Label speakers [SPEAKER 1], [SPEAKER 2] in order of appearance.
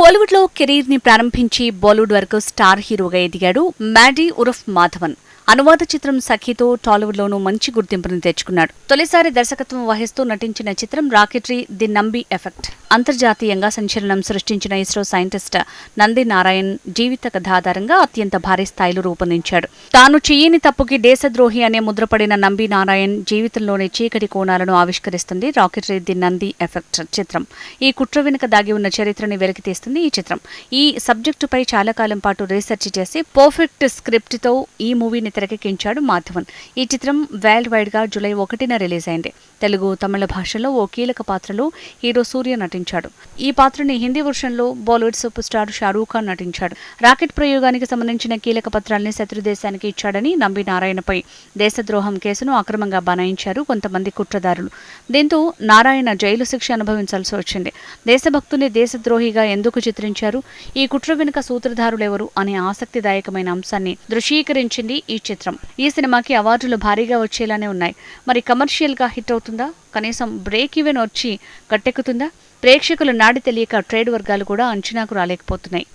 [SPEAKER 1] కోలీవుడ్లో కెరీర్ని ప్రారంభించి బాలీవుడ్ వరకు స్టార్ హీరోగా ఎదిగాడు మ్యాడీ ఉరఫ్ మాధవన్. అనువాద చిత్రం సఖీతో టాలీవుడ్ లోనూ మంచి గుర్తింపును తెచ్చుకున్నాడు. తొలిసారి దర్శకత్వం వహిస్తూ నటించిన చిత్రం రాకెటరీ ది నంబి ఎఫెక్ట్. అంతర్జాతీయంగా సంచలనం సృష్టించిన ఇస్రో సైంటిస్ట్ నంది నారాయణ్ జీవిత కథ ఆధారంగా అత్యంత భారీ స్థాయిలో రూపొందించాడు. తాను చెయ్యని తప్పుకి దేశద్రోహి అనే ముద్రపడిన నంబి నారాయణ్ జీవితంలోని చీకటి కోణాలను ఆవిష్కరిస్తుంది రాకెటరీ ది నంది ఎఫెక్ట్ చిత్రం. ఈ కుట్ర వెనుక దాగి ఉన్న చరిత్రని వెలికితీస్తుంది ఈ చిత్రం. ఈ సబ్జెక్టుపై చాలా కాలం పాటు రీసెర్చ్ చేసి పర్ఫెక్ట్ స్క్రిప్ట్తో ఈ మూవీని తెరకెక్కించాడు మాధవన్. ఈ చిత్రం వరల్డ్ వైడ్గా జూలై ఒకటిన రిలీజ్ అయింది. తెలుగు తమిళ భాషలో ఓ కీలక పాత్రలో హీరో సూర్య నటించాడు. ఈ పాత్రని హిందీ వర్షన్లో Bollywood super star Shahrukh Khan నటించాడు. రాకెట్ ప్రయోగానికి సంబంధించిన కీలక పత్రాల్ని శత్రుదేశానికి ఇచ్చాడని నంబి నారాయణపై దేశద్రోహం కేసును అక్రమంగా బనాయించారు కొంతమంది కుట్రదారులు. దీంతో నారాయణ జైలు శిక్ష అనుభవించాల్సి వచ్చింది. దేశభక్తుని దేశద్రోహిగా ఎందుకు చిత్రించారు? ఈ కుట్ర వెనుక సూత్రధారులెవరు? అనే ఆసక్తిదాయకమైన అంశాన్ని దృశ్యీకరించింది ఈ చిత్రం. ఈ సినిమాకి అవార్డులు భారీగా వచ్చేలానే ఉన్నాయి. మరి కమర్షియల్గా హిట్ అవుతుందా? కనీసం బ్రేక్ ఈవెన్ వచ్చి కట్టెక్కుతుందా ప్రేక్షకులు నాడి తెలియక ట్రేడ్ వర్గాలు కూడా అంచనాకు రాలేకపోతున్నాయి.